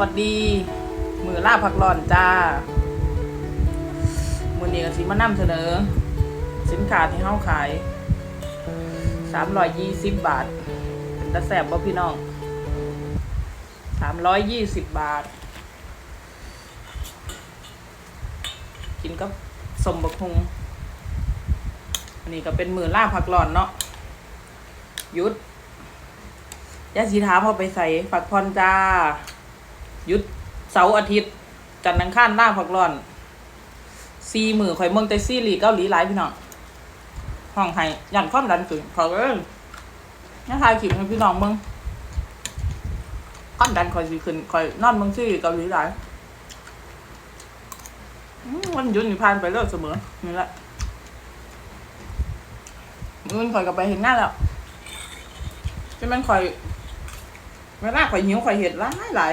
วัสดี มือล่าผักร้อนจ้ามือนี้ก็สิมานำเสนอ สินค้าที่เฮาขาย320บาท เป็นตะแสบบ่พี่น้อง320บาท กินกับสมบักฮุงอันนี้ก็เป็นมือล่าผักร้อนเนาะหยุดยาสีท้ามเอไปใส่ฝักพรจ้า ยุดเสาร์อาทิตย์ จันทร์อังคารหน้าผักร้อนซีมือข่อยเมืองแต่ซีรีส์เกาหลีหลายพี่น้องห้องไห้ยันความดันสูงขอเอ้ยนี่ทายคลิปให้พี่น้องเมืองความดันข่อยสิขึ้นข่อยนอนเมืองซีรีส์เกาหลีหลายอืมวันหยุดนี่ผ่านไปเรื่อยเสมอนี่แหละมื้อนี้ข่อยก็ไปเห็นงาแล้วจะมันข่อยเวลาข่อยหิวข่อยเห็ดหลายหลาย